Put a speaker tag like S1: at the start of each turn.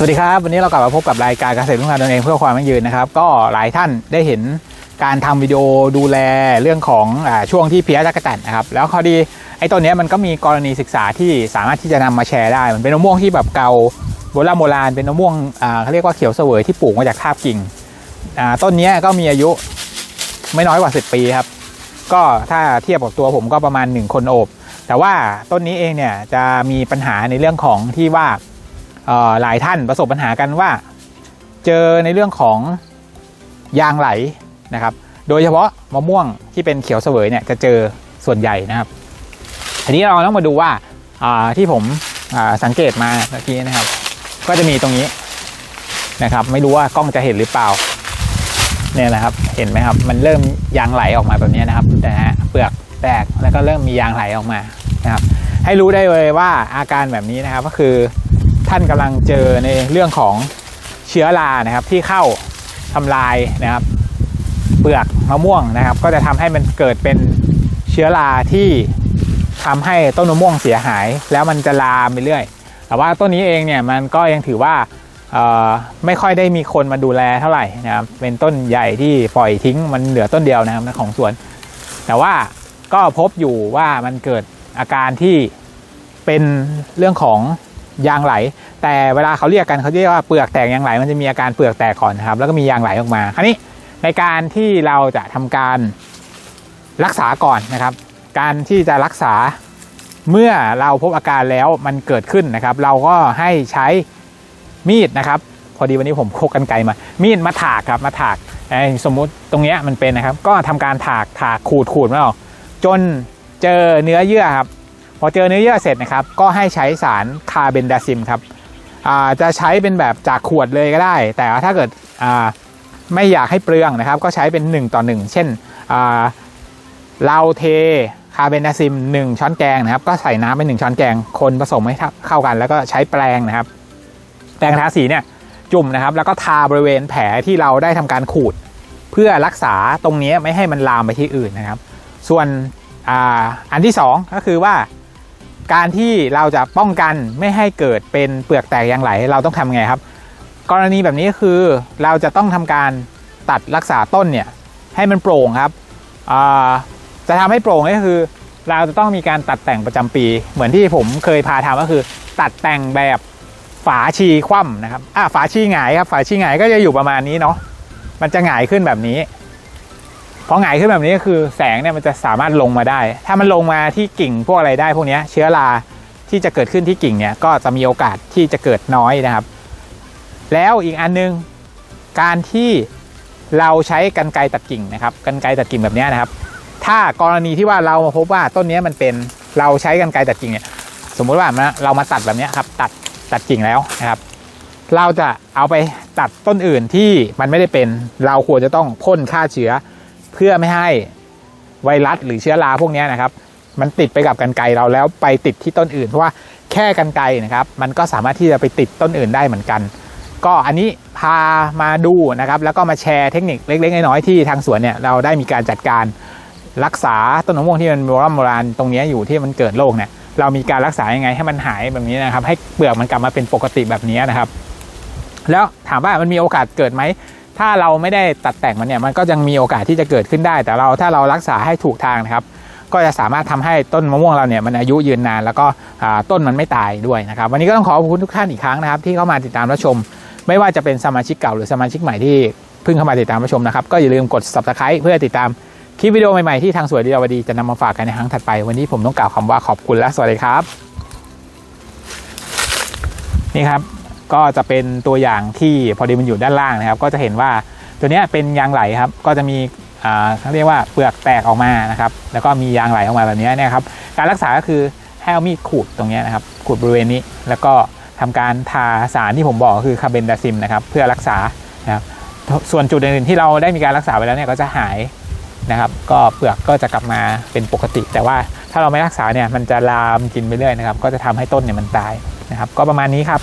S1: สวัสดีครับ วันนี้เรากลับมาพบกับรายการเกษตรทุ่งนาตนเองเพื่อความยั่งยืนนะครับ ก็หลายท่านได้เห็นการทำวิดีโอดูแลเรื่องของอช่วงที่เพี้ยจักรจันนะครับ แล้วพอดีไอ้ตัวเนี้มันก็มีกรณีศึกษาที่สามารถที่จะนำมาแชร์ได้ มันเป็นมะม่วงที่แบบเก่าโบราณโบราณเป็นมะม่วงเขาเรียกว่าเขียวเสวยที่ปลูกมาจากทาบกิ่งต้นนี้ก็มีอายุไม่น้อยกว่า 10 ปีครับ ก็ถ้าเทียบกับตัวผมก็ประมาณ 1 คนโอบ แต่ว่าต้นนี้เองเนี่ยจะมีปัญหาในเรื่องของที่ว่า หลายท่านประสบปัญหากันว่า เจอในเรื่องของยางไหลนะครับ โดยเฉพาะมะม่วงที่เป็นเขียวเสวยเนี่ยจะเจอส่วนใหญ่นะครับทีนี้เราต้องมาดูว่าาที่ผมสังเกตมาเมื่อกี้นะครับ ก็จะมีตรงนี้นะครับ ไม่รู้ว่ากล้องจะเห็นหรือเปล่าเนี่ยนะครับเห็นไหมครับมันเริ่มยางไหลออกมาแบบนี้นะครับนะฮะเปลือกแตกแล้วก็เริ่มมียางไหลออกมานะครับ ให้รู้ได้เลยว่าอาการแบบนี้นะครับก็คือ ท่านกำลังเจอในเรื่องของเชื้อรานะครับ ที่เข้าทำลายนะครับ เปลือกมะม่วงนะครับ ก็จะทำให้มันเกิดเป็นเชื้อราที่ทำให้ต้นมะม่วงเสียหาย แล้วมันจะลามไปเรื่อย แต่ว่าต้นนี้เองเนี่ยมันก็ยังถือว่าไม่ค่อยได้มีคนมาดูแลเท่าไหร่นะครับ เป็นต้นใหญ่ที่ปล่อยทิ้งมันเหลือต้นเดียวนะครับของสวน แต่ว่าก็พบอยู่ว่ามันเกิดอาการที่เป็นเรื่องของ ยางไหล แต่เวลาเขาเรียกกันเขาเรียกว่าเปลือกแตกยางไหล มันจะมีอาการเปลือกแตกก่อนครับ แล้วก็มียางไหลออกมา คราวนี้ในการที่เราจะทำการรักษาก่อนนะครับ การที่จะรักษาเมื่อเราพบอาการแล้วมันเกิดขึ้นนะครับ เราก็ให้ใช้มีดนะครับ พอดีวันนี้ผมพกกันไกลมา มีดมาถากครับมาถากสมมุติตรงนี้มันเป็นนะครับ ก็ทำการถากถากขูดขูดมันออกจนเจอเนื้อเยื่อครับ พอเจอเนื้อเยื่อเสร็จนะครับ ก็ให้ใช้สารคาร์เบนดาซิมครับจะใช้เป็นแบบจากขวดเลยก็ได้ แต่ว่าถ้าเกิดไม่อยากให้เปลืองนะครับ ก็ใช้เป็น 1 ต่อ 1 เช่นอ่าเราเทคาร์เบนาซิม 1 ช้อนแกงนะครับ ก็ใส่น้ำไป1ช้อนแกง คนผสมให้เข้ากัน แล้วก็ใช้แปรงนะครับ แปรงทาสีเนี่ยจุ่มนะครับ แล้วก็ทาบริเวณแผลที่เราได้ทำการขูด เพื่อรักษาตรงนี้ไม่ให้มันลามไปที่อื่นนะครับ ส่วนออันที่สองก็คือว่า การที่เราจะป้องกันไม่ให้เกิดเป็นเปลือกแตกยางไหลเราต้องทำไงครับ กรณีแบบนี้คือเราจะต้องทำการตัดรักษาต้นเนี่ยให้มันโปร่งครับจะทำให้โปร่งก็คือเราจะต้องมีการตัดแต่งประจำปี เหมือนที่ผมเคยพาทำก็คือ ตัดแต่งแบบฝาชีคว่ำนะครับอ่าฝาชีหงายครับ ฝาชีหงายก็จะอยู่ประมาณนี้เนาะมันจะหงายขึ้นแบบนี้ พอหงายขึ้นแบบนี้ก็คือแสงเนี่ยมันจะสามารถลงมาได้ ถ้ามันลงมาที่กิ่งพวกอะไรได้พวกนี้เชื้อราที่จะเกิดขึ้นที่กิ่งเนี่ยก็จะมีโอกาสที่จะเกิดน้อยนะครับ แล้วอีกอันนึงการที่เราใช้กันไกรตัดกิ่งนะครับกันไกรตัดกิ่งแบบนี้นะครับ ถ้ากรณีที่ว่าเรามาพบว่าต้นนี้มันเป็นเราใช้กันไกรตัดกิ่งเนี่ยสมมุติว่าเรามาตัดแบบนี้ครับตัดตัดกิ่งแล้วนะครับ เราจะเอาไปตัดต้นอื่นที่มันไม่ได้เป็นเราควรจะต้องพ่นฆ่าเชื้อ พื่อไม่ให้ไวรัสหรือเชื้อราพวกนี้นะครับ มันติดไปกับกันไกเราแล้วไปติดที่ต้นอื่นเพราะว่าแค่กันไกนะครับ มันก็สามารถที่จะไปติดต้นอื่นได้เหมือนกัน ก็อันนี้พามาดูนะครับ แล้วก็มาแชร์เทคนิคเล็กๆน้อยๆที่ทางสวนเนี่ยเราได้มีการจัดการรักษาต้นมะม่วงที่มันโบราณโบราณตรงนี้อยู่ที่มันเกิดโรคเนี่ยเรามีการรักษายังไงให้มันหายแบบนี้นะครับ ให้เปลือกมันกลับมาเป็นปกติแบบนี้นะครับ แล้วถามว่ามันมีโอกาสเกิดไหม ถ้าเราไม่ได้ตัดแต่งมันเนี่ยมันก็ยังมีโอกาสที่จะเกิดขึ้นได้ แต่เราถ้าเรารักษาให้ถูกทางนะครับ ก็จะสามารถทำให้ต้นมะม่วงเราเนี่ยมันอายุยืนนาน แล้วก็ต้นมันไม่ตายด้วยนะครับ วันนี้ก็ต้องขอขอบคุณทุกท่านอีกครั้งนะครับ ที่เข้ามาติดตามรับชม ไม่ว่าจะเป็นสมาชิกเก่าหรือสมาชิกใหม่ที่เพิ่งเข้ามาติดตามรับชมนะครับก็อย่าลืมกด subscribe เพื่อติดตามคลิปวิดีโอใหม่ๆที่ทางสวยดีดาวดีจะนำมาฝากกันในครั้งถัดไป วันนี้ผมต้องกล่าวคำว่าขอบคุณและสวัสดีครับ นี่ครับ ก็จะเป็นตัวอย่างที่พอดีมันอยู่ด้านล่างนะครับ ก็จะเห็นว่าตัวนี้เป็นยางไหลครับ ก็จะมีเขาเรียกว่าเปลือกแตกออกมานะครับ แล้วก็มียางไหลออกมาแบบนี้นี่ยครับ การรักษาก็คือให้เอามีดขูดตรงนี้นะครับ ขูดบริเวณนี้ แล้วก็ทำการทาสารที่ผมบอกคือคาเบนดาซิมนะครับ เพื่อรักษานะครับ ส่วนจุดอื่นๆที่เราได้มีการรักษาไปแล้วเนี่ยก็จะหายนะครับ ก็เปลือกก็จะกลับมาเป็นปกติ แต่ว่าถ้าเราไม่รักษาเนี่ยมันจะลามกินไปเรื่อยนะครับ ก็จะทำให้ต้นเนี่ยมันตายนะครับ ก็ประมาณนี้ครับ